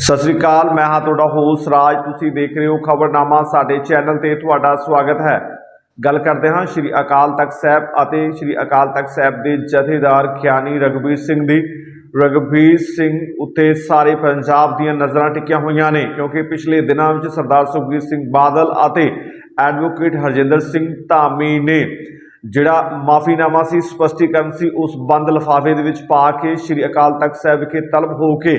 ਸਤਿ ਸ੍ਰੀ ਅਕਾਲ, ਮੈਂ ਹਾਂ ਤੁਹਾਡਾ ਹੋਸ ਰਾਜ। ਤੁਸੀਂ ਦੇਖ ਰਹੇ ਹੋ ਖਬਰਨਾਮਾ ਸਾਡੇ ਚੈਨਲ ਤੇ ਤੁਹਾਡਾ ਸਵਾਗਤ ਹੈ। ਗੱਲ ਕਰਦੇ ਹਾਂ ਸ਼੍ਰੀ ਅਕਾਲ ਤਖਤ ਸਾਹਿਬ ਅਤੇ ਸ਼੍ਰੀ ਅਕਾਲ ਤਖਤ ਸਾਹਿਬ ਦੇ ਜਥੇਦਾਰ ਗਿਆਨੀ ਰਗਵੀਰ ਸਿੰਘ ਦੀ। ਰਗਵੀਰ ਸਿੰਘ ਉੱਤੇ ਸਾਰੇ ਪੰਜਾਬ ਦੀਆਂ ਨਜ਼ਰਾਂ ਟਿਕੀਆਂ ਹੋਈਆਂ ਨੇ, ਕਿਉਂਕਿ ਪਿਛਲੇ ਦਿਨਾਂ ਵਿੱਚ ਸਰਦਾਰ ਸੁਖਬੀਰ ਸਿੰਘ ਬਾਦਲ ਅਤੇ ਐਡਵੋਕੇਟ ਹਰਜਿੰਦਰ ਸਿੰਘ ਧਾਮੀ ਨੇ ਜਿਹੜਾ ਮਾਫੀਨਾਮਾ ਸੀ, ਸਪਸ਼ਟੀਕਰਨ ਸੀ, ਉਸ ਬੰਦ ਲਿਫਾਫੇ ਦੇ ਵਿੱਚ ਪਾ ਕੇ ਸ਼੍ਰੀ ਅਕਾਲ ਤਖਤ ਸਾਹਿਬ ਵਿਖੇ ਤਲਬ ਹੋ ਕੇ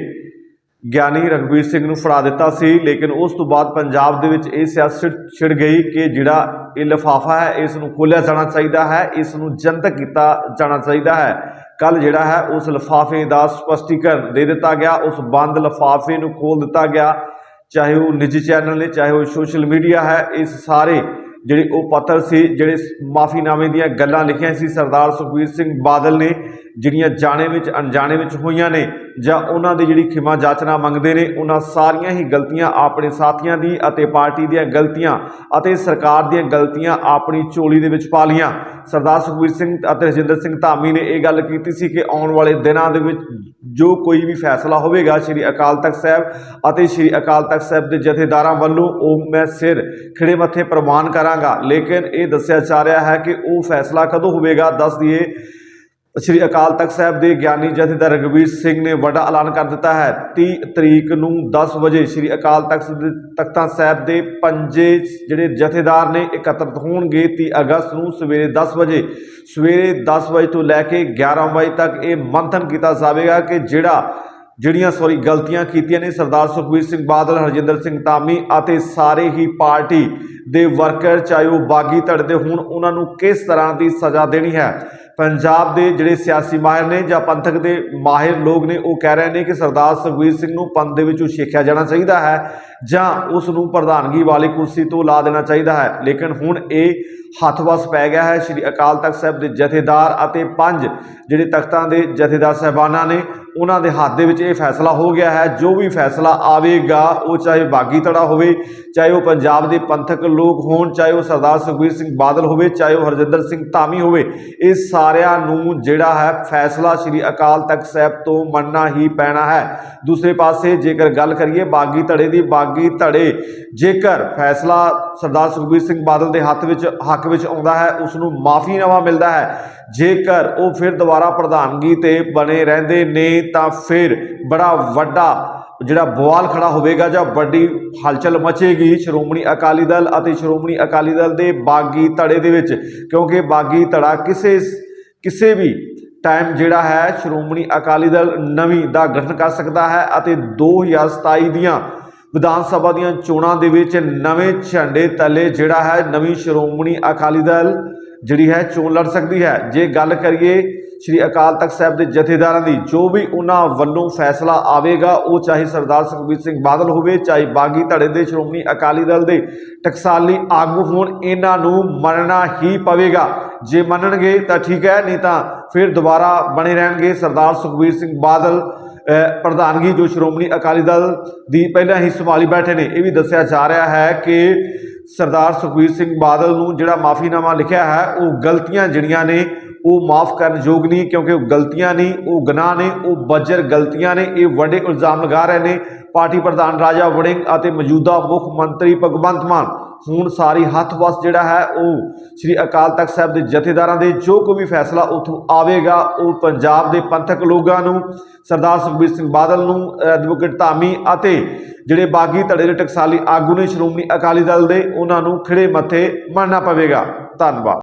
ਗਿਆਨੀ ਰਘਬੀਰ ਸਿੰਘ ਨੂੰ ਫੜਾ ਦਿੱਤਾ ਸੀ, ਲੇਕਿਨ ਉਸ ਤੋਂ ਬਾਅਦ ਪੰਜਾਬ ਦੇ ਵਿੱਚ ਇਹ ਸਿਆਸਤ ਛਿੜ ਗਈ ਕਿ ਜਿਹੜਾ ਇਹ ਲਿਫਾਫਾ ਹੈ, ਇਸ ਨੂੰ ਖੋਲ੍ਹਿਆ ਜਾਣਾ ਚਾਹੀਦਾ ਹੈ, ਇਸ ਨੂੰ ਜਨਤਕ ਕੀਤਾ ਜਾਣਾ ਚਾਹੀਦਾ ਹੈ। ਕੱਲ ਜਿਹੜਾ ਹੈ, ਉਸ ਲਿਫਾਫੇ ਦਾ ਸਪਸ਼ਟੀਕਰਨ ਦੇ ਦਿੱਤਾ ਗਿਆ, ਉਸ ਬੰਦ ਲਿਫਾਫੇ ਨੂੰ ਖੋਲ ਦਿੱਤਾ ਗਿਆ। ਚਾਹੇ ਉਹ ਨਿੱਜੀ ਚੈਨਲ ਨੇ, ਚਾਹੇ ਉਹ ਸੋਸ਼ਲ ਮੀਡੀਆ ਹੈ, ਇਸ ਸਾਰੇ ਜਿਹੜੇ ਉਹ ਪੱਤਰ ਸੀ, ਜਿਹੜੇ ਮਾਫੀਨਾਮੇ ਦੀਆਂ ਗੱਲਾਂ ਲਿਖੀਆਂ ਸੀ, ਸਰਦਾਰ ਸੁਖਬੀਰ ਸਿੰਘ ਬਾਦਲ ਨੇ, ਜਿਹੜੀਆਂ ਜਾਣੇ ਵਿੱਚ, ਅਣਜਾਣੇ ਵਿੱਚ ਹੋਈਆਂ ਨੇ ਜਾਂ ਉਹਨਾਂ ਦੀ ਜਿਹੜੀ ਖਿਮਾ ਜਾਚਨਾ ਮੰਗਦੇ ਨੇ, ਉਹਨਾਂ ਸਾਰੀਆਂ ਹੀ ਗਲਤੀਆਂ ਆਪਣੇ ਸਾਥੀਆਂ ਦੀ ਅਤੇ ਪਾਰਟੀ ਦੀਆਂ ਗਲਤੀਆਂ ਅਤੇ ਸਰਕਾਰ ਦੀਆਂ ਗਲਤੀਆਂ ਆਪਣੀ ਝੋਲੀ ਦੇ ਵਿੱਚ ਪਾ ਲੀਆਂ ਸਰਦਾਰ ਸੁਖਬੀਰ ਸਿੰਘ ਅਤੇ ਰਜਿੰਦਰ ਸਿੰਘ ਧਾਮੀ ਨੇ ਇਹ ਗੱਲ ਕੀਤੀ ਸੀ ਕਿ ਆਉਣ ਵਾਲੇ ਦਿਨਾਂ ਦੇ ਵਿੱਚ ਜੋ ਕੋਈ ਵੀ ਫੈਸਲਾ ਹੋਵੇਗਾ ਸ੍ਰੀ ਅਕਾਲ ਤਖਤ ਸਾਹਿਬ ਅਤੇ ਸ੍ਰੀ ਅਕਾਲ ਤਖਤ ਸਾਹਿਬ ਦੇ ਜਥੇਦਾਰਾਂ ਵੱਲੋਂ, ਉਹ ਮੈਂ ਸਿਰ ਖਿੜੇ ਮੱਥੇ ਪ੍ਰਵਾਨ ਕਰਾਂਗਾ। ਲੇਕਿਨ ਇਹ ਦੱਸਿਆ ਜਾ ਰਿਹਾ ਹੈ ਕਿ ਉਹ ਫੈਸਲਾ ਕਦੋਂ ਹੋਵੇਗਾ, ਦੱਸ ਦਈਏ। ਸ੍ਰੀ ਅਕਾਲ ਤਖਤ ਸਾਹਿਬ ਦੇ ਗਿਆਨੀ ਜਥੇਦਾਰ ਰਘਬੀਰ ਸਿੰਘ ਨੇ ਵੱਡਾ ਐਲਾਨ ਕਰ ਦਿੱਤਾ ਹੈ। 30 ਤਰੀਕ ਨੂੰ 10 ਵਜੇ ਸ੍ਰੀ ਅਕਾਲ ਤਖਤ ਤਖਤਾਂ ਸਾਹਿਬ ਦੇ ਪੰਜੇ ਜਿਹੜੇ ਜਥੇਦਾਰ ਨੇ ਇਕੱਤਰਤ ਹੋਣਗੇ 30 ਅਗਸਤ ਨੂੰ ਸਵੇਰੇ 10 ਵਜੇ। ਸਵੇਰੇ 10 ਵਜੇ ਤੋਂ ਲੈ ਕੇ 11 ਵਜੇ ਤੱਕ ਇਹ ਮੰਥਨ ਕੀਤਾ ਜਾਵੇਗਾ ਕਿ ਜਿਹੜਾ, ਜਿਹੜੀਆਂ ਸੌਰੀ ਗਲਤੀਆਂ ਕੀਤੀਆਂ ਨੇ ਸਰਦਾਰ ਸੁਖਬੀਰ ਸਿੰਘ ਬਾਦਲ, ਹਰਜਿੰਦਰ ਸਿੰਘ ਧਾਮੀ ਅਤੇ ਸਾਰੇ ਹੀ ਪਾਰਟੀ ਦੇ ਵਰਕਰ, ਚਾਹੇ ਉਹ ਬਾਗੀ ਧੜ ਦੇ ਹੋਣ, ਉਹਨਾਂ ਨੂੰ ਕਿਸ ਤਰ੍ਹਾਂ ਦੀ ਸਜ਼ਾ ਦੇਣੀ ਹੈ? ਪੰਜਾਬ ਦੇ ਜਿਹੜੇ ਸਿਆਸੀ ਮਾਹਿਰ ਨੇ ਜਾਂ ਪੰਥਕ ਦੇ ਮਾਹਿਰ ਲੋਕ ਨੇ, ਉਹ ਕਹਿ ਰਹੇ ਨੇ ਕਿ ਸਰਦਾਰ ਸੁਖਬੀਰ ਸਿੰਘ ਨੂੰ ਪੰਥ ਦੇ ਵਿੱਚੋਂ ਸਿੱਖਿਆ ਜਾਣਾ ਚਾਹੀਦਾ ਹੈ। ਜਾਂ ਉਸ ਨੂੰ ਪ੍ਰਧਾਨਗੀ ਵਾਲੀ ਕੁਰਸੀ ਤੋਂ ਲਾ ਦੇਣਾ ਚਾਹੀਦਾ ਹੈ। ਲੇਕਿਨ ਹੁਣ ਇਹ ਹੱਥ ਵਸ ਪੈ ਗਿਆ ਹੈ। ਸ੍ਰੀ ਅਕਾਲ ਤਖਤ ਸਾਹਿਬ ਦੇ ਜਥੇਦਾਰ ਅਤੇ ਪੰਜ ਜਿਹੜੇ ਤਖਤਾਂ ਦੇ ਜਥੇਦਾਰ ਸਹਿਬਾਨਾਂ ਨੇ, ਉਹਨਾਂ ਦੇ ਹੱਥ ਦੇ ਵਿੱਚ ਇਹ ਫੈਸਲਾ ਹੋ ਗਿਆ ਹੈ। ਜੋ ਵੀ ਫੈਸਲਾ ਆਵੇਗਾ, ਉਹ ਚਾਹੇ ਬਾਗੀ ਧੜਾ ਹੋਵੇ, ਚਾਹੇ ਉਹ ਪੰਜਾਬ ਦੇ ਪੰਥਕ ਲੋਕ ਹੋਣ, ਚਾਹੇ ਉਹ ਸਰਦਾਰ ਸੁਖਬੀਰ ਸਿੰਘ ਬਾਦਲ ਹੋਵੇ, ਚਾਹੇ ਉਹ ਹਰਜਿੰਦਰ ਸਿੰਘ ਧਾਮੀ ਹੋਵੇ, ਇਹ ਸਾਰਿਆਂ ਨੂੰ ਜਿਹੜਾ ਹੈ ਫੈਸਲਾ ਸ੍ਰੀ ਅਕਾਲ ਤਖਤ ਸਾਹਿਬ ਤੋਂ ਮੰਨਣਾ ਹੀ ਪੈਣਾ ਹੈ। ਦੂਸਰੇ ਪਾਸੇ ਜੇਕਰ ਗੱਲ ਕਰੀਏ ਬਾਗੀ ਧੜੇ ਦੀ, ਬਾਗੀ ਧੜੇ। ਜੇਕਰ ਫੈਸਲਾ ਸਰਦਾਰ ਸੁਖਬੀਰ ਸਿੰਘ ਬਾਦਲ ਦੇ ਹੱਥ ਵਿੱਚ, ਹੱਕ ਵਿੱਚ ਆਉਂਦਾ ਹੈ ਉਸ ਨੂੰ ਮਾਫੀਨਾਮਾ ਮਿਲਦਾ ਹੈ। ਜੇਕਰ ਉਹ ਫਿਰ ਦੁਬਾਰਾ ਪ੍ਰਧਾਨਗੀ ਤੇ ਬਣੇ ਰਹਿੰਦੇ ਨੇ, ਤਾਂ ਫਿਰ ਬੜਾ ਵੱਡਾ ਜਿਹੜਾ ਬਵਾਲ ਖੜਾ ਹੋਵੇਗਾ ਜਾਂ ਵੱਡੀ ਹਲਚਲ ਮਚੇਗੀ। ਸ਼੍ਰੋਮਣੀ ਅਕਾਲੀ ਦਲ ਅਤੇ ਸ਼੍ਰੋਮਣੀ ਅਕਾਲੀ ਦਲ ਦੇ ਬਾਗੀ ਧੜੇ ਦੇ ਵਿੱਚ, ਕਿਉਂਕਿ ਬਾਗੀ ਧੜਾ ਕਿਸੇ ਕਿਸੇ ਵੀ ਟਾਈਮ ਜਿਹੜਾ ਹੈ, ਸ਼੍ਰੋਮਣੀ ਅਕਾਲੀ ਦਲ ਨਵੀਂ ਦਾ ਗਠਨ ਕਰ ਸਕਦਾ ਹੈ ਅਤੇ 2027 ਦੀਆਂ ਵਿਧਾਨ ਸਭਾ ਦੀਆਂ ਚੋਣਾਂ ਦੇ ਵਿੱਚ ਨਵੇਂ ਝੰਡੇ ਤਲੇ ਜਿਹੜਾ ਹੈ, ਨਵੀਂ ਸ਼੍ਰੋਮਣੀ ਅਕਾਲੀ ਦਲ ਜਿਹੜੀ ਹੈ ਚੋਣ ਲੜ ਸਕਦੀ ਹੈ। ਜੇ ਗੱਲ ਕਰੀਏ ਸ਼੍ਰੀ ਅਕਾਲ ਤਖਤ ਸਾਹਿਬ ਦੇ ਜਥੇਦਾਰਾਂ ਦੀ, ਜੋ ਵੀ ਉਹਨਾਂ ਵੱਲੋਂ ਫੈਸਲਾ ਆਵੇਗਾ, ਉਹ ਚਾਹੇ ਸਰਦਾਰ ਸੁਖਬੀਰ ਸਿੰਘ ਬਾਦਲ ਹੋਵੇ, ਚਾਹੇ ਬਾਗੀ ਧੜੇ ਦੇ ਸ਼੍ਰੋਮਣੀ ਅਕਾਲੀ ਦਲ ਦੇ ਟਕਸਾਲੀ ਆਗੂ ਹੋਣ, ਇਹਨਾਂ ਨੂੰ ਮੰਨਣਾ ਹੀ ਪਵੇਗਾ। ਜੇ ਮੰਨਣਗੇ ਤਾਂ ਠੀਕ ਹੈ, ਨਹੀਂ ਤਾਂ ਫਿਰ ਦੁਬਾਰਾ ਬਣੇ ਰਹਿਣਗੇ ਸਰਦਾਰ ਸੁਖਬੀਰ ਸਿੰਘ ਬਾਦਲ। ਪ੍ਰਧਾਨਗੀ ਜੋ ਸ਼੍ਰੋਮਣੀ ਅਕਾਲੀ ਦਲ ਦੀ ਪਹਿਲਾਂ ਹੀ ਸੰਭਾਲੀ ਬੈਠੇ ਨੇ, ਇਹ ਵੀ ਦੱਸਿਆ ਜਾ ਰਿਹਾ ਹੈ ਕਿ ਸਰਦਾਰ ਸੁਖਬੀਰ ਸਿੰਘ ਬਾਦਲ ਨੂੰ ਜਿਹੜਾ ਮਾਫੀਨਾਮਾ ਲਿਖਿਆ ਹੈ, ਉਹ ਗਲਤੀਆਂ ਜਿਹੜੀਆਂ ਨੇ, ਉਹ ਮਾਫ ਕਰਨ ਯੋਗ ਨਹੀਂ, ਕਿਉਂਕਿ ਉਹ ਗਲਤੀਆਂ ਨਹੀਂ ਉਹ ਗੁਨਾਹ ਨੇ, ਉਹ ਬੱਜਰ ਗਲਤੀਆਂ ਨੇ, ਇਹ ਵੱਡੇ ਇਲਜ਼ਾਮ ਲਗਾ ਰਹੇ ਨੇ। ਪਾਰਟੀ ਪ੍ਰਧਾਨ ਰਾਜਾ ਵੜਿੰਗ ਅਤੇ ਮੌਜੂਦਾ ਮੁੱਖ ਮੰਤਰੀ ਭਗਵੰਤ ਮਾਨ ਹੁਣ ਸਾਰੀ ਹੱਥ ਵਸ ਜਿਹੜਾ ਹੈ ਉਹ ਸ੍ਰੀ ਅਕਾਲ ਤਖਤ ਸਾਹਿਬ ਦੇ ਜਥੇਦਾਰਾਂ ਦੇ ਜੋ ਕੋਈ ਵੀ ਫੈਸਲਾ ਉੱਥੋਂ ਆਵੇਗਾ, ਉਹ ਪੰਜਾਬ ਦੇ ਪੰਥਕ ਲੋਕਾਂ ਨੂੰ, ਸਰਦਾਰ ਸੁਖਬੀਰ ਸਿੰਘ ਬਾਦਲ ਨੂੰ ਐਡਵੋਕੇਟ ਧਾਮੀ ਅਤੇ ਜਿਹੜੇ ਬਾਗੀ ਧੜੇ ਦੇ ਟਕਸਾਲੀ ਆਗੂ ਨੇ, ਸ਼੍ਰੋਮਣੀ ਅਕਾਲੀ ਦਲ ਦੇ, ਉਹਨਾਂ ਨੂੰ ਖਿੜੇ ਮੱਥੇ ਮੰਨਣਾ ਪਵੇਗਾ। ਧੰਨਵਾਦ।